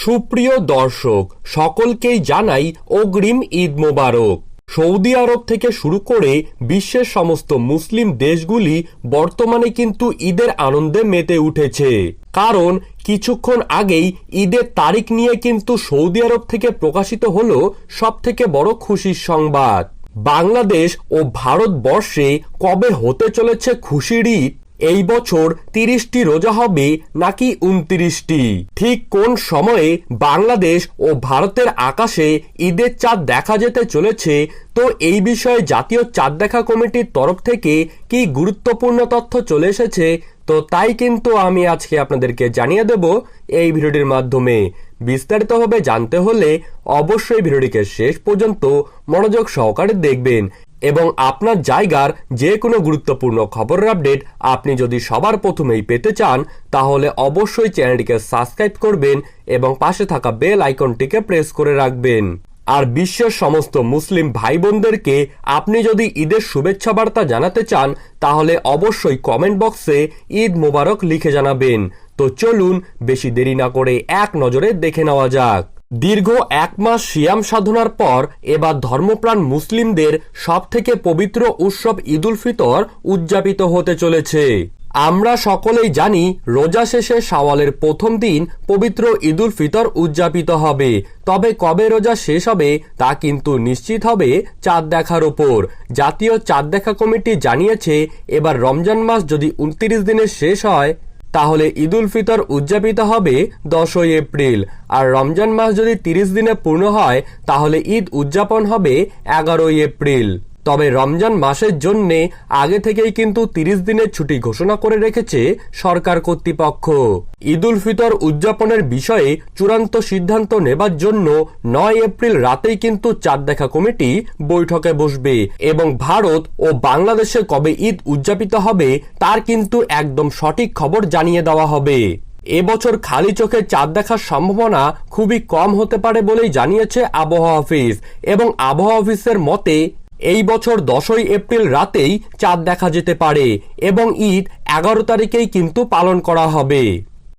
সুপ্রিয় দর্শক, সকলকেই জানাই অগ্রিম ঈদ মোবারক। সৌদি আরব থেকে শুরু করে বিশ্বের সমস্ত মুসলিম দেশগুলি বর্তমানে কিন্তু ঈদের আনন্দে মেতে উঠেছে। কারণ কিছুক্ষণ আগেই ঈদের তারিখ নিয়ে কিন্তু সৌদি আরব থেকে প্রকাশিত হল সব থেকে বড় খুশির সংবাদ। বাংলাদেশ ও ভারতবর্ষে কবে হতে চলেছে খুশির ঈদ? এই বছর তিরিশটি রোজা হবে নাকি উনত্রিশটি? ঠিক কোন সময়ে বাংলাদেশ ও ভারতের আকাশে ঈদের চাঁদ দেখা যেতে চলেছে? তো এই বিষয়ে জাতীয় চাঁদ দেখা কমিটির তরফ থেকে কি গুরুত্বপূর্ণ তথ্য চলে এসেছে? তো তাই কিন্তু আমি আজকে আপনাদেরকে জানিয়ে দেব এই ভিডিওটির মাধ্যমে। বিস্তারিতভাবে জানতে হলে অবশ্যই ভিডিওটিকে শেষ পর্যন্ত মনোযোগ সহকারে দেখবেন। এবং আপনার জায়গার যে কোনো গুরুত্বপূর্ণ খবরের আপডেট আপনি যদি সবার প্রথমেই পেতে চান, তাহলে অবশ্যই চ্যানেলটিকে সাবস্ক্রাইব করবেন এবং পাশে থাকা বেল আইকনটিকে প্রেস করে রাখবেন। আর বিশ্বের সমস্ত মুসলিম ভাই বোনদেরকে আপনি যদি ঈদের শুভেচ্ছা বার্তা জানাতে চান, তাহলে অবশ্যই কমেন্ট বক্সে ঈদ মোবারক লিখে জানাবেন। তো চলুন, বেশি দেরি না করে এক নজরে দেখে নেওয়া যাক। দীর্ঘ এক মাস সিয়াম সাধনার পর এবার ধর্মপ্রাণ মুসলিমদের সব থেকে পবিত্র উৎসব ঈদুল ফিতর উদযাপিত হতে চলেছে। আমরা সকলেই জানি রোজা শেষে সাওয়ালের প্রথম দিন পবিত্র ঈদুল ফিতর উদযাপিত হবে। তবে কবে রোজা শেষ হবে তা কিন্তু নিশ্চিত হবে চাঁদ দেখার ওপর। জাতীয় চাঁদ দেখা কমিটি জানিয়েছে, এবার রমজান মাস যদি উনত্রিশ দিনে শেষ হয় তাহলে ঈদ উল ফিতর উদযাপিত হবে দশই এপ্রিল। আর রমজান মাস যদি তিরিশ দিনে পূর্ণ হয়, তাহলে ঈদ উদযাপন হবে এগারোই এপ্রিল। তবে রমজান মাসের জন্য আগে থেকেই কিন্তু তিরিশ দিনের ছুটি ঘোষণা করে রেখেছে সরকার কর্তৃপক্ষ। ঈদুল ফিতর উদযাপনের বিষয়ে চূড়ান্ত সিদ্ধান্ত নেবার জন্য নয় এপ্রিল রাতেই কিন্তু চাঁদ দেখা কমিটি বৈঠকে বসবে এবং ভারত ও বাংলাদেশে কবে ঈদ উদযাপিত হবে তার কিন্তু একদম সঠিক খবর জানিয়ে দেওয়া হবে। এবছর খালি চোখে চাঁদ দেখার সম্ভাবনা খুবই কম হতে পারে বলেই জানিয়েছে আবহাওয়া অফিস এবং আবহাওয়া অফিসের মতে এই বছর দশই এপ্রিল রাতেই চাঁদ দেখা যেতে পারে এবং ঈদ এগারো তারিখেই কিন্তু পালন করা হবে।